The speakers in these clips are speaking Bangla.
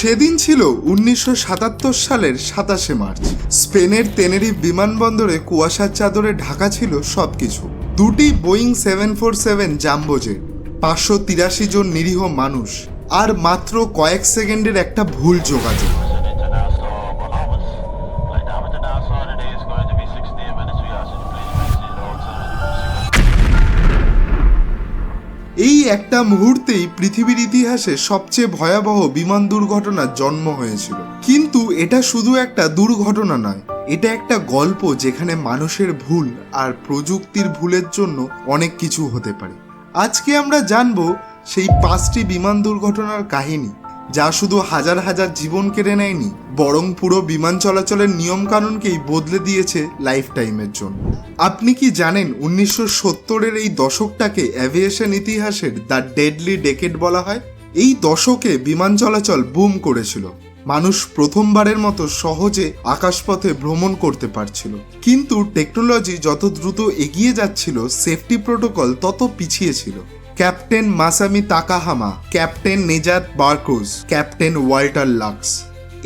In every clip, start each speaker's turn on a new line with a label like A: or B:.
A: সেদিন ছিল উনিশশো সাতাত্তর সালের সাতাশে মার্চ। স্পেনের তেনেরি বিমানবন্দরে কুয়াশার চাদরে ঢাকা ছিল সব কিছু দুটি বোয়িং সেভেন ফোর সেভেন জাম্বোজে পাঁচশো তিরাশি জন নিরীহ মানুষ, আর মাত্র কয়েক সেকেন্ডের একটা ভুল যোগাযোগ। এই একটা মুহূর্তেই পৃথিবীর ইতিহাসে সবচেয়ে ভয়াবহ বিমান দুর্ঘটনার জন্ম হয়েছিল। কিন্তু এটা শুধু একটা দুর্ঘটনা নয়, এটা একটা গল্প যেখানে মানুষের ভুল আর প্রযুক্তির ভুলের জন্য অনেক কিছু হতে পারে। আজকে আমরা জানব সেই পাঁচটি বিমান দুর্ঘটনার কাহিনী। যা শুধু হাজার হাজার জীবন কেড়ে নেয়নি, বরং পুরো বিমান চলাচলের নিয়মকানুনকেই বদলে দিয়েছে লাইফ টাইমের জন্য। আপনি কি জানেন উনিশশো সত্তরের এই দশকটাকে অ্যাভিয়েশন ইতিহাসের দ্য ডেডলি ডেকেট বলা হয়? এই দশকে বিমান চলাচল বুম করেছিল। মানুষ প্রথমবারের মতো সহজে আকাশপথে ভ্রমণ করতে পারছিল। কিন্তু টেকনোলজি যত দ্রুত এগিয়ে যাচ্ছিল, সেফটি প্রোটোকল তত পিছিয়ে ছিল। Captain Masami Takahama, captain Nejat Barkoz, captain Walter Lux.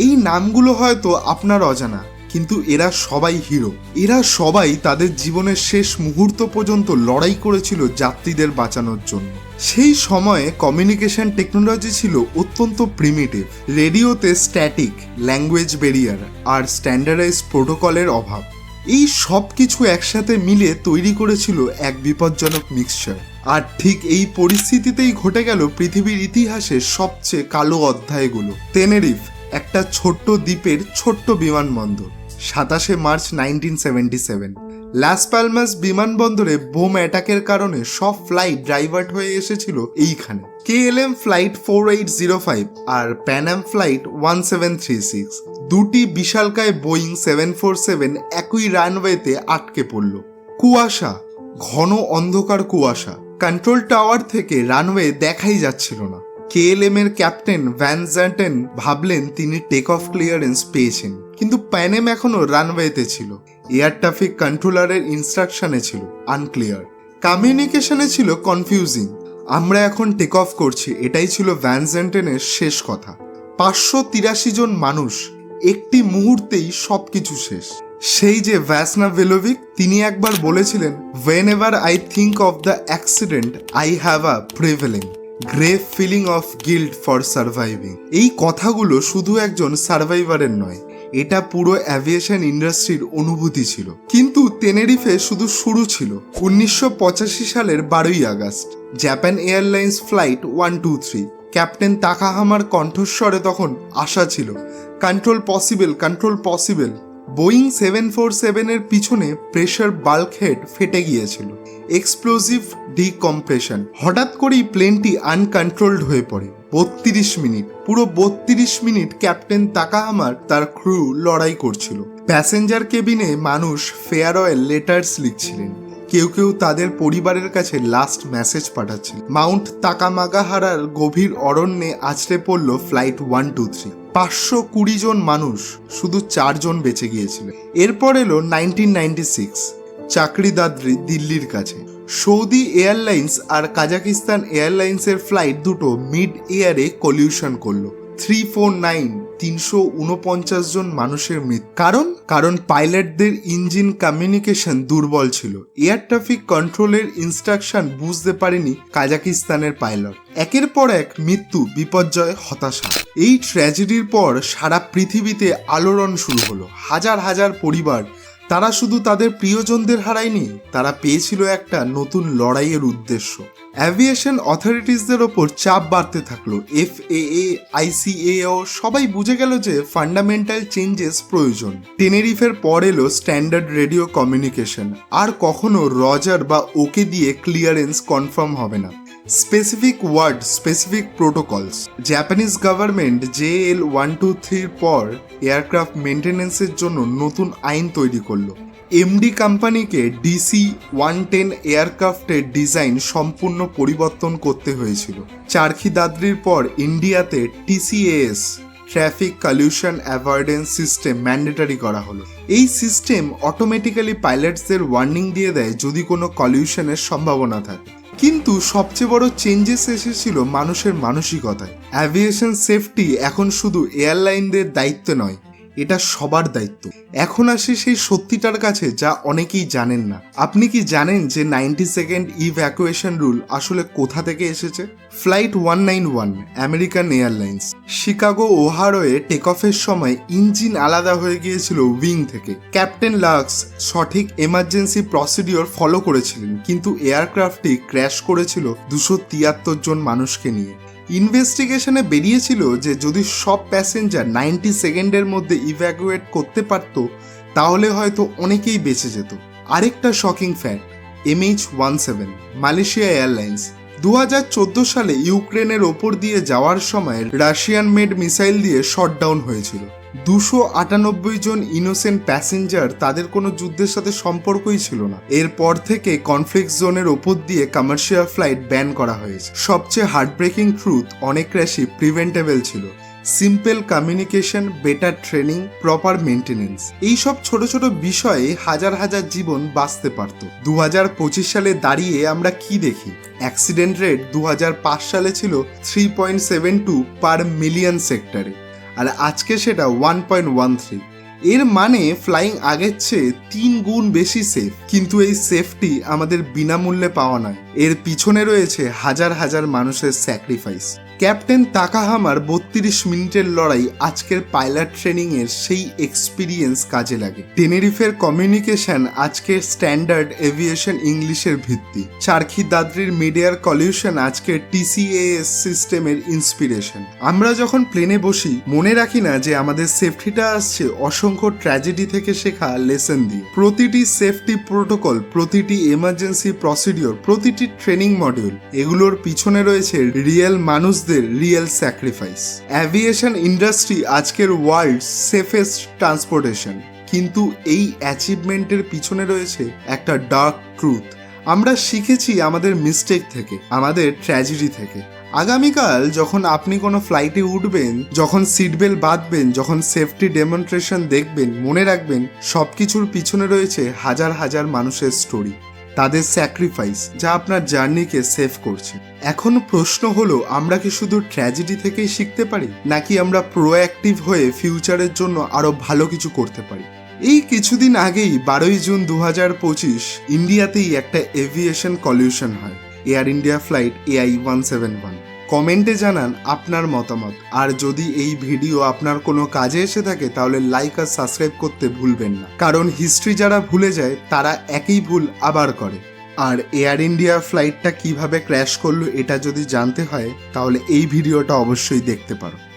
A: এই নামগুলো হয়তো আপনার অজানা, কিন্তু এরা সবাই হিরো। এরা সবাই তাদের জীবনের শেষ মুহূর্ত পর্যন্ত লড়াই করেছিল যাত্রীদের বাঁচানোর জন্য। সেই সময়ে কমিউনিকেশন টেকনোলজি ছিল অত্যন্ত প্রিমিটিভ রেডিওতে স্ট্যাটিক ল্যাঙ্গুয়েজ ব্যারিয়ার আর স্ট্যান্ডার্ডাইজ প্রোটোকলের অভাব। এই সব কিছু একসাথে মিলে তৈরি করেছিল এক বিপজ্জনক মিক্সচার আর ঠিক এই পরিস্থিতিতেই ঘটে গেল পৃথিবীর ইতিহাসের সবচেয়ে কালো অধ্যায়গুলো। তেনেরিফ একটা ছোট্ট দ্বীপের ছোট্ট বিমানবন্দর, সাতাশে March nineteen seventy seven Las Palmas বিমানবন্দরে বোম অ্যাটাকের কারণে সব ফ্লাইট ড্রাইভার্ট হয়ে এসেছিল এইখানে। KLM flight four eight zero five R Pan Am flight one seven three six দুটি বিশালকায় বোয়িং সেভেন ফোর সেভেন একই রানওয়েতে আটকে পড়ল। কুয়াশা, ঘন অন্ধকার কুয়াশা। কন্ট্রোল টাওয়ার থেকে রানওয়ে দেখাই যাচ্ছিল না। কেএলএম এর ক্যাপ্টেন ভ্যান জ্যান্টেন ভাবলেন তিনি টেক অফ ক্লিয়ারেন্স পেয়েছেন। কিন্তু প্যানেম এখনও রানওয়েতে ছিল। এয়ার ট্রাফিক কন্ট্রোলারের ইনস্ট্রাকশনে ছিল আনক্লিয়ার কমিউনিকেশনে ছিল কনফিউজিং আমরা এখন টেক অফ করছি। এটাই ছিল ভ্যানজেন্টেনের শেষ কথা। পাঁচশো তিরাশি জন মানুষ একটি মুহূর্তেই সবকিছু শেষ। সেই যে ভ্যাসনা ভেলোভিক তিনি একবার বলেছিলেন whenever I think of the accident I have a prevailing grave feeling of guilt for surviving এই কথাগুলো শুধু একজন সার্ভাইভারের নয়, এটা পুরো অ্যাভিয়েশন ইন্ডাস্ট্রির অনুভূতি ছিল। কিন্তু তেনেরিফে শুধু শুরু ছিল, উনিশশো পঁচাশি সালের বারোই August. Japan airlines flight one two three captain তাকাহামার কণ্ঠস্বরে তখন আশা ছিল। Control possible control possible Boeing seven four সেভেনের পিছনে প্রেশার বাল্ক হেড ফেটে গিয়েছিল। এক্সপ্লোসিভ ডিকম্প্রেশন হঠাৎ করেই প্লেনটি আনকন্ট্রোলড হয়ে পড়ে। বত্রিশ মিনিট। পুরো বত্রিশ মিনিট ক্যাপ্টেন তাকাহামার তার ক্রু লড়াই করছিল। প্যাসেঞ্জার কেবিনে মানুষ ফেয়ারওয়েল লেটার্স লিখছিলেন। কেউ কেউ তাদের পরিবারের কাছে লাস্ট মেসেজ পাঠাচ্ছিল। মাউন্ট তাকামাগাহারার গভীর অরণ্যে আছড়ে পড়ল ফ্লাইট ওয়ান টু থ্রি পাঁচশো কুড়ি জন মানুষ, শুধু চারজন বেঁচে গিয়েছিল। এরপর এলো নাইনটিন নাইনটি সিক্স চাকরিদাদ্রি দিল্লির কাছে। সৌদি এয়ারলাইন্স আর কাজাকিস্তান এয়ারলাইন্সের ফ্লাইট দুটো মিড এয়ারে কলিউশন করল। থ্রি ফোর নাইন তিনশো উনপঞ্চাশ জন মানুষের মৃত্যু। কারণ? কারণ পাইলটদের ইঞ্জিন কমিউনিকেশন দুর্বল ছিল। এয়ার ট্রাফিক কন্ট্রোলের ইনস্ট্রাকশন বুঝতে পারেনি কাজাকিস্তানের পাইলট। একের পর এক মৃত্যু, বিপর্যয়, হতাশা। এই ট্র্যাজেডির পর সারা পৃথিবীতে আলোড়ন শুরু হলো। হাজার হাজার পরিবার তারা শুধু তাদের প্রিয়জনদের হারায়নি, তারা পেয়েছিল একটা নতুন লড়াইয়ের উদ্দেশ্য। অ্যাভিয়েশন অথরিটিসদের ওপর চাপ বাড়তে থাকল। এফ এ আইসিএও সবাই বুঝে গেল যে ফান্ডামেন্টাল চেঞ্জেস প্রয়োজন। টেনেরিফের পর এলো স্ট্যান্ডার্ড রেডিও কমিউনিকেশন আর কখনো রজার বা ওকে দিয়ে ক্লিয়ারেন্স কনফার্ম হবে না। Specific word specific protocols Japanese government J L one two থ্রির পর এয়ারক্রাফট মেনটেন্যান্সের জন্য নতুন আইন তৈরি করল। এমডি কোম্পানিকে ডিসি ওয়ান টেন এয়ারক্রাফটের ডিজাইন সম্পূর্ণ পরিবর্তন করতে হয়েছিল। চারখি দাদ্রির পর ইন্ডিয়াতে TCAS traffic collision avoidance system mandatory করা হলো। এই সিস্টেম অটোমেটিক্যালি পাইলটসদের ওয়ার্নিং দিয়ে দেয় যদি কোনো কলিউশনের সম্ভাবনা থাকে। কিন্তু সবচেয়ে বড় চেঞ্জেস এসেছিল মানুষের মানসিকতায়। অ্যাভিয়েশন সেফটি এখন শুধু এয়ারলাইনদের দায়িত্ব নয় এটা সবার দায়িত্ব। এখন আসি সেই সত্যিটার কাছে যা অনেকেই জানেন না। আপনি কি জানেন যে নাইনটি সেকেন্ড ইভ্যাকুয়েশন রুল আসলে কোথা থেকে এসেছে? Flight one nine one American airlines Chicago ওহারোয়ে take অফের সময় ইঞ্জিন আলাদা হয়ে গিয়েছিল উইং থেকে। ক্যাপ্টেন লাক্স সঠিক এমার্জেন্সি প্রসিডিওর ফলো করেছিলেন, কিন্তু এয়ারক্রাফটটি ক্র্যাশ করেছিল দুশো তিয়াত্তর জন মানুষকে নিয়ে। ইনভেস্টিগেশনে বেরিয়েছিল যে যদি সব প্যাসেঞ্জার নাইনটি সেকেন্ডের মধ্যে ইভ্যাকুয়েট করতে পারত, তাহলে হয়তো অনেকেই বেঁচে যেত। আরেকটা shocking fact MH one seven Malaysia airlines দু হাজার চোদ্দ সালে ইউক্রেনের ওপর দিয়ে যাওয়ার সময় রাশিয়ান মেড মিসাইল দিয়ে শটডাউন হয়েছিল। দুশো আটানব্বই জন ইনোসেন্ট প্যাসেঞ্জার তাদের কোনো যুদ্ধের সাথে সম্পর্কই ছিল না। এরপর থেকে কনফ্লিক্ট জোনের ওপর দিয়ে কমার্শিয়াল ফ্লাইট ব্যান করা হয়েছে। সবচেয়ে হার্টব্রেকিং ট্রুথ অনেক ক্র্যাশই প্রিভেন্টেবল ছিল। Simple communication better training proper maintenance এইসব ছোট ছোট বিষয়ে হাজার হাজার জীবন বাঁচতে পারত। দু হাজার পঁচিশ সালে দাঁড়িয়ে আমরা কি দেখি? অ্যাক্সিডেন্ট রেট দু হাজার পাঁচ সালে ছিল three point seven two per million সেক্টরে আর আজকে সেটা ওয়ান পয়েন্ট ওয়ান থ্রি এর মানে ফ্লাইং আগের চেয়ে তিন গুণ বেশি সেফ কিন্তু এই সেফটি আমাদের বিনামূল্যে পাওয়া নয়। এর পিছনে রয়েছে হাজার হাজার মানুষের স্যাক্রিফাইস ক্যাপ্টেন তাকাহামার বত্রিশ মিনিটের লড়াই আজকের পাইলট ট্রেনিং এর সেই এক্সপিরিয়েন্স কাজে লাগে। টেনেরিফের কমিউনিকেশন আজকের স্ট্যান্ডার্ড এভিয়েশন ইংলিশের ভিত্তি। চারখি দাদ্রির মিডিয়ার কলিউশন আজকের টিসিএএস সিস্টেমের ইন্সপিরেশন আমরা যখন প্লেনে বসি, মনে রাখি না যে আমাদের সেফটিটা আসছে অসংখ্য ট্র্যাজেডি থেকে শেখা লেসন দিয়ে। প্রতিটি সেফটি প্রোটোকল প্রতিটি এমার্জেন্সি প্রসিডিওর প্রতিটি ট্রেনিং মডিউল এগুলোর পিছনে রয়েছে রিয়েল মানুষদের রিয়েল স্যাক্রিফাইস অ্যাভিয়েশন ইন্ডাস্ট্রি আজকের ওয়ার্ল্ড সেফেস্ট ট্রান্সপোর্টেশন কিন্তু এই অ্যাচিভমেন্টের পিছনে রয়েছে একটা ডার্ক ট্রুথ আমরা শিখেছি আমাদের মিস্টেক থেকে, আমাদের ট্র্যাজেডি থেকে। আগামীকাল যখন আপনি কোনো ফ্লাইটে উঠবেন, যখন সিট বেল্ট বাঁধবেন, যখন সেফটি ডেমনস্ট্রেশন দেখবেন, মনে রাখবেন সব কিছুর পিছনে রয়েছে হাজার হাজার মানুষের স্টোরি তাদের স্যাক্রিফাইস যা আপনার জার্নিকে সেভ করছে। এখন প্রশ্ন হলো, আমরা কি শুধু ট্র্যাজেডি থেকেই শিখতে পারি? নাকি আমরা প্রোঅ্যাক্টিভ হয়ে ফিউচারের জন্য আরও ভালো কিছু করতে পারি? এই কিছুদিন আগেই বারোই জুন দু হাজার পঁচিশ ইন্ডিয়াতেই একটা এভিয়েশন কলিউশন হয়। Air India flight AI one seven one কমেন্টে জানান আপনার মতামত। আর যদি এই ভিডিও আপনার কোনো কাজে এসে থাকে, তাহলে লাইক আর সাবস্ক্রাইব করতে ভুলবেন না। কারণ হিস্ট্রি যারা ভুলে যায়, তারা একই ভুল আবার করে। আর এয়ার ইন্ডিয়া ফ্লাইটটা কীভাবে ক্র্যাশ করল, এটা যদি জানতে হয়, তাহলে এই ভিডিওটা অবশ্যই দেখতে পারো।